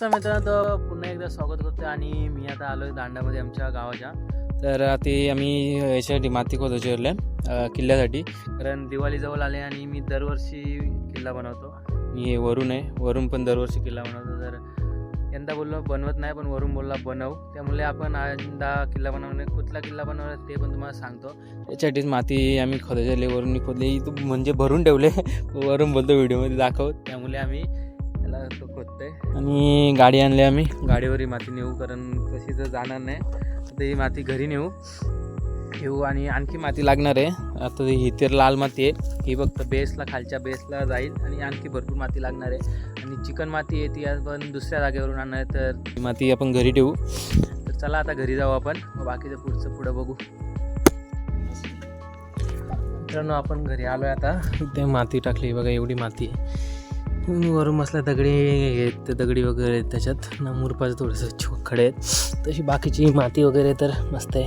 नमस्कार मित्रांनो तर पुन्हा एकदा स्वागत करतो आणि मी आता आलो आहे दांडामध्ये आमच्या गावाच्या. तर ते आम्ही याच्यासाठी माती खोदायची ठरलं किल्ल्यासाठी. कारण दिवाळी जवळ आले आणि मी दरवर्षी किल्ला बनवतो. मी वरून आहे वरून पण दरवर्षी किल्ला बनवतो. तर यंदा बोललो बनवत नाही पण वरून बोलला बनव. त्यामुळे आपण यंदा किल्ला बनवणे कुठला किल्ला बनवला ते पण तुम्हाला सांगतो. त्याच्यासाठीच माती आम्ही खोदायची वरून खोदली. तू म्हणजे भरून ठेवले. वरून बोलतो व्हिडिओमध्ये दाखव. त्यामुळे आम्ही त्याला तो खोदतोय. आणि गाडी आणली आम्ही. गाडीवर ही माती नेऊ कारण तशी तर जाणार नाही. आता ही माती घरी नेऊ. घेऊ आणि आणखी माती लागणार आहे. आता ही तर लाल माती आहे. ही फक्त बेसला खालच्या बेसला जाईल आणि आणखी भरपूर माती लागणार आहे. आणि चिकन माती आहे ती आपण दुसऱ्या जागेवरून आणणार आहे तर ही माती आपण घरी ठेवू. तर चला आता घरी जाऊ आपण. बाकीचं पुढचं पुढं बघू. मित्रांनो आपण घरी आलो आहे आता. इथे माती टाकली बघा एवढी माती. आहे वरून मसला दगडी आहेत ते दगडी वगैरे आहेत त्याच्यात. ना मुरपाचं थोडंसं छो खडे आहेत. तशी बाकीची माती वगैरे तर मस्त आहे.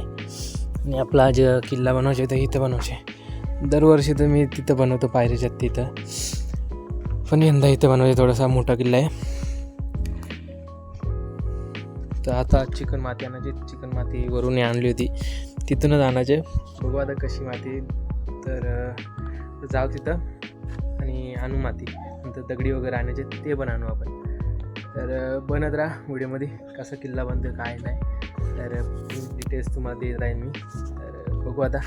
आणि आपला जे किल्ला बनवायचे तर इथं बनवायचे दरवर्षी तर मी तिथं बनवतो पायरीच्यात तिथं. पण यंदा इथं बनवायचे थोडासा मोठा किल्ला आहे. तर आता चिकन माती आणायची चिकन माती वरून आणली होती. तिथूनच आणायचे. बघू आता कशी माती. तर जाऊ तिथं. आणि आणू माती नंतर दगडी वगैरे आणायचे ते पण आणू आपण. तर बनत राहा व्हिडिओमध्ये कसा किल्ला बनतो काय नाही. तर डिटेल्स तुम्हाला देत राहीन मी. तर बघू आता.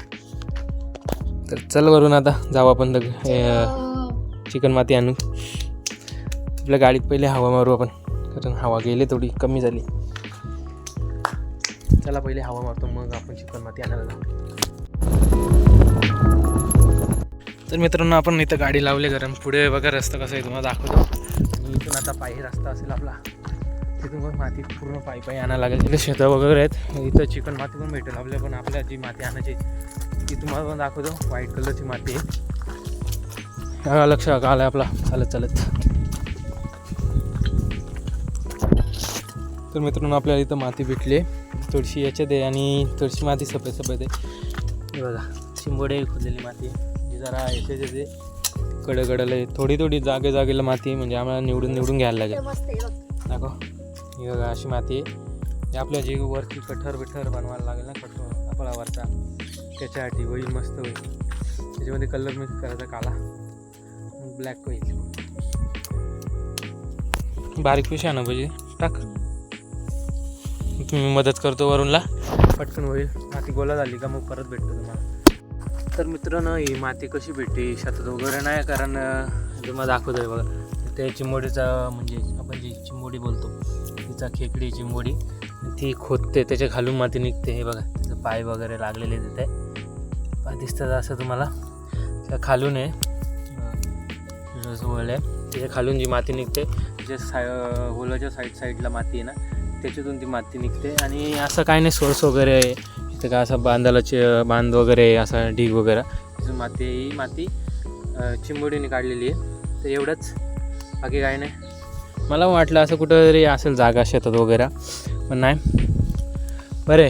तर चल वरून आता जाऊ आपण दग चिकन माती आणू आपल्या गाडीत पहिले हवा मारू आपण कारण हवा गेली थोडी कमी झाली. चला पहिले हवा मारतो मग आपण चिकन माती आणायला जाऊ. तर मित्रांनो आपण इथं गाडी लावली कारण पुढे बघा रस्ता कसा आहे तुम्हाला दाखवतो. आणि इथून आता पायी रस्ता असेल आपला. तिथून पण माती पूर्ण पायी पायी आणायला लागेल. तिथे शेतं वगैरे आहेत. इथं चिकन माती पण भेटेल आपल्या पण आपल्या जी माती आणायची ती तुम्हाला पण दाखवतो. व्हाईट कलरची माती आहे. लक्ष का आलं आपला. चालत चालत. तर मित्रांनो आपल्याला इथं माती भेटली थोडीशी याच्यात आहे आणि थोडीशी माती सफेद सफेद आहे. बघा शिंबोडे खोदलेली माती आहे. जरा येते कडकडला आहे थोडी थोडी जागे जागेला माती म्हणजे आम्हाला निवडून निवडून घ्यायला लागेल. दाखव. ही बघा अशी माती आहे. आपल्या जी वरती कठर बिठर बनवायला लागेल ना कठोर आपला वरचा. त्याच्यासाठी होईल मस्त होईल. त्याच्यामध्ये कलर मिक्स करायचा काला. ब्लॅक होईल. बारीक पिशा ना पाहिजे टाक. तुम्ही मदत करतो वरूनला. पटकन होईल. माती गोला झाली का मग परत भेटतो तुम्हाला. तर मित्रांनो ही माती कशी भेटते शेतात वगैरे नाही कारण तुम्हाला तुम्हाला दाखवतोय बघा. त्या चिंबोडीचा म्हणजे आपण जी चिंबोडी बोलतो तिचा खेकडी चिंबोडी ती खोदते त्याच्या खालून माती निघते. हे बघा तिचं पाय वगैरे लागलेले तिथे. पाय दिसतात असं तुम्हाला. त्या खालून आहे. होल आहे. त्याच्या खालून जी माती निघते जे साय होलाच्या साईड साईडला माती आहे ना त्याच्यातून ती माती निघते. आणि असं काही नाही सोर्स वगैरे आहे. इथं काय असं बांधाला चे बांध वगैरे असा ढीग वगैरे. माती ही माती चिंबोडीने काढलेली आहे. तर एवढंच. बाकी काय नाही. मला वाटलं असं कुठं तरी असेल जागा शेतात वगैरे पण नाही. बरं.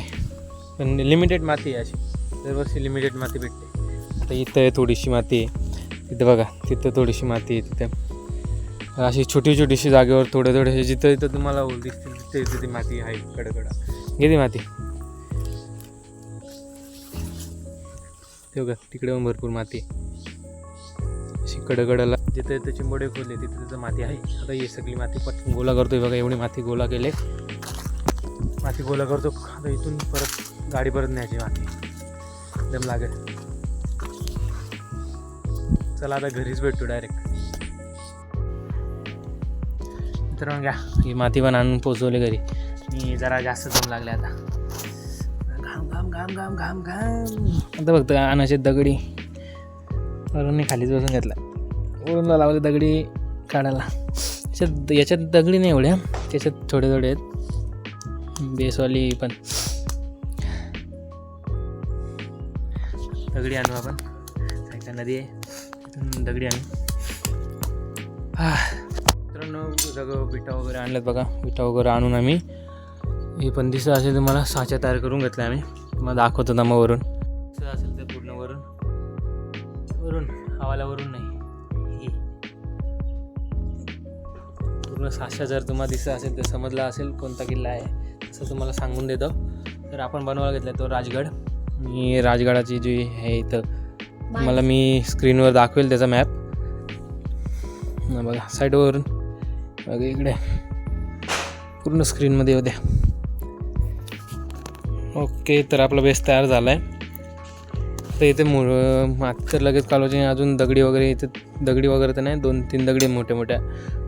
पण लिमिटेड माती आहे अशी. दरवर्षी लिमिटेड माती भेटते. आता इथं आहे थोडीशी माती. आहे तिथं बघा तिथं थोडीशी माती आहे तिथं. अशी छोटी छोटीशी जागेवर थोडे थोडे जिथं इथं तुम्हाला होल दिसतील तिथे इथे ती माती आहे कडकडा. ती माती. ते बघा तिकडे पण भरपूर माती अशी कडकडाला जिथे जिथे चिंबोडे खोदले तिथे तिथं माती आहे. आता ही सगळी माती पटकन गोला करतोय बघा एवढी माती गोला केले. माती गोला करतो आता इथून परत गाडी परत न्यायची माती. दम लागेल. चला आता घरीच भेटतो डायरेक्ट मग घ्या. ही माती पण आणून पोचवली घरी. मी जरा जास्त दम लागले आता. घाम घाम घाम घाम. आता फक्त आणायचे दगडी. वरून खालीच बसून घेतला. वरून लावले दगडी काढायला. याच्यात याच्यात दगडी नाही एवढ्या. त्याच्यात थोडे थोडे आहेत. बेसवाली पण. दगडी आणू आपण. साईडला नदी आहे. दगडी आणू. हा. मित्रांनो सगळं विटा वगैरे आणल्यात बघा. विटा वगैरे आणून आम्ही. हे पण दिसत असेल तुम्हाला. साच्या तयार करून घेतल्या आम्ही. मग दाखवतो ना मग वरून. असेल तर पूर्ण वरून. वरून हवाला वरून नाही. पूर्ण साशा जर तुम्हाला दिसत असेल तर समजला असेल कोणता किल्ला आहे तसं तुम्हाला सांगून देतो. तर आपण बनवायला घेतला तो राजगड. मी राजगडाची जी आहे इथं मला मी स्क्रीनवर दाखवेल त्याचा मॅप बघा साईडवरून बघा इकडे. पूर्ण स्क्रीनमध्ये होत्या ओके तर आपला बेस तयार झाला आहे तर इथे मु माती तर लगेच कालवायची अजून दगडी वगैरे इथे दगडी वगैरे तर नाही दोन तीन दगडी मोठ्या मोठ्या.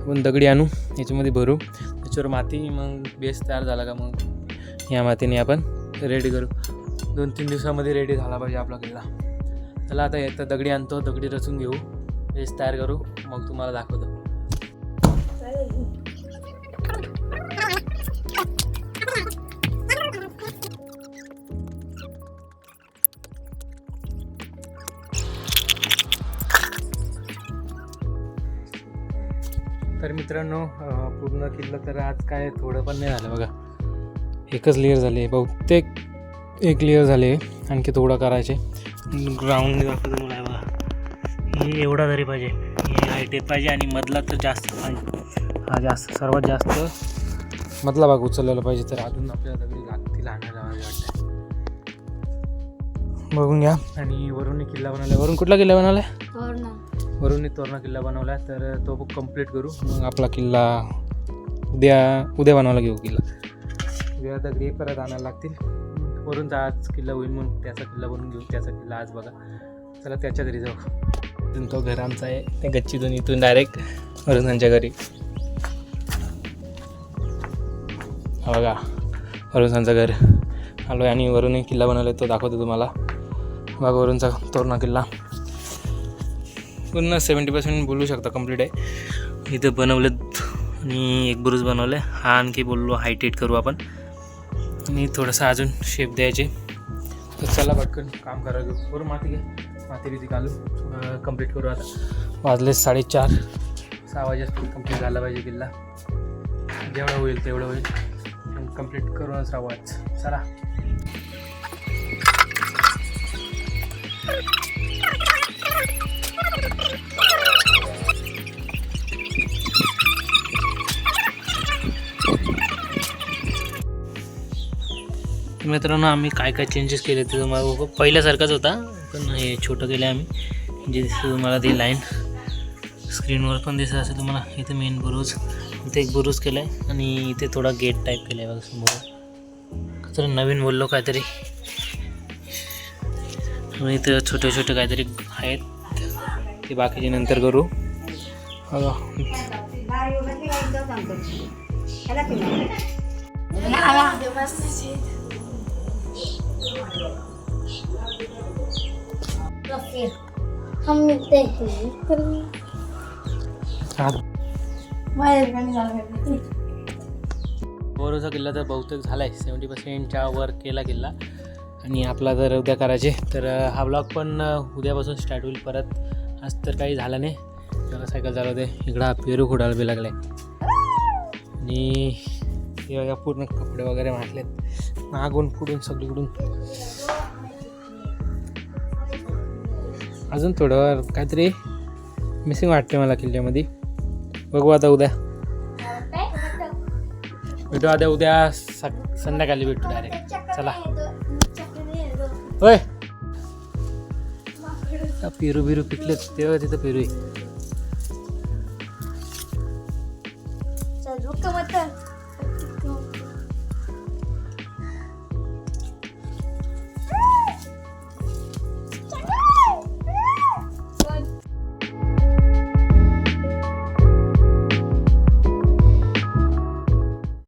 आपण दगडी आणू याच्यामध्ये भरू. त्याच्यावर माती मग बेस तयार झाला का मग? या मातीने आपण रेडी करू. दोन तीन दिवसामध्ये रेडी झाला पाहिजे आपला किल्ला. चला आता येतं दगडी आणतो दगडी रचून घेऊ. बेस तयार करू मग तुम्हाला दाखवतो. मित्रांनो पूर्ण किल्ला तर आज काय थोडं पण नाही झालं बघा. एकच लेअर झाले बहुतेक एक लेअर झाले आणखी थोडं करायचे. ग्राउंड दाखवतो मला बघा. हे एवढा तरी पाहिजे. हे हायटेड पाहिजे आणि मधला तर जास्त पाहिजे. हा जास्त सर्वात जास्त. मधला भाग उचललेला पाहिजे तर अजून आपल्याला दगडी लागतील आणायला माझ्या वाटतं बघून घ्या. आणि वरून किल्ला बनवला वरून कुठला किल्ला बनवला वरून तोरणा किल्ला बनवला तर तो कंप्लीट करू. मग आपला किल्ला उद्या उद्या बनवायला घेऊ किल्ला. उद्या दगडी परत आणायला लागतील. वरून आज किल्ला होईल म्हणून त्याचा किल्ला बनवून घेऊ त्याचा किल्ला आज बघा. चला त्याच्या घरी जाऊ. इथून तो घर आमचा आहे त्या गच्चीतून इथून डायरेक्ट वरुणांच्या घरी. बघा वरुणांचं घर. आलो आहे आणि वरून एक किल्ला बनवला तो दाखवतो तुम्हाला. बघा वरूनचा तोरणा किल्ला. पूर्ण सेवन्टी पर्सेंट बोलू शकता कंप्लीट आहे. इथं बनवलेत आणि एक बुरुज बनवलं आहे हा आणखी बोललो हायटेट करू आपण. आणि थोडंसं अजून शेप द्यायचे. तर चला पटकन काम करा घेऊ. बरं माती घे. माती बिती घालू. कंप्लीट करू आता. वाजले साडेचार. सहा वाजेपर्यंत कंप्लीट झाला पाहिजे किल्ला. जेवढं होईल तेवढं होईल. कंप्लीट करूनच राहू आज चला. मित्रांनो आम्ही काय काय चेंजेस केले ते तुम्हाला बघू. पहिल्यासारखाच होता पण हे छोटं केलं आहे आम्ही. जे दिसतं तुम्हाला ती लाईन स्क्रीनवर पण दिसत असेल तुम्हाला. इथे मेन बुरुज इथे एक बुरुज केला आहे आणि इथे थोडा गेट टाईप केला आहे बघा समोर. तर नवीन बोललो काहीतरी. आणि इथं छोटे छोटे काहीतरी आहेत. ते बाकीचे नंतर करू. बघा. हम मिलते हैं। बोरोचा किल्ला तर बहुतेक झाला आहे सेवन्टी पर्सेंटच्या वर केला किल्ला. आणि आपला जर उद्या करायचे तर हा ब्लॉग पण उद्यापासून स्टार्ट होईल परत. आज तर काही झालं नाही. तेव्हा सायकल चालवते. इकडं पेरू खुडायला बी लागला आणि या पूर्ण कपडे वगैरे मारलेत नागून फुडून सगळीकडून. अजून थोडं काहीतरी मिसिंग वाटते मला किल्ल्यामध्ये. बघू आता उद्या. भेटू आता उद्या संध्याकाळी भेटू डायरेक्ट चला. होय. पेरू बिरू पिकले तेव्हा तिथं पेरू आहे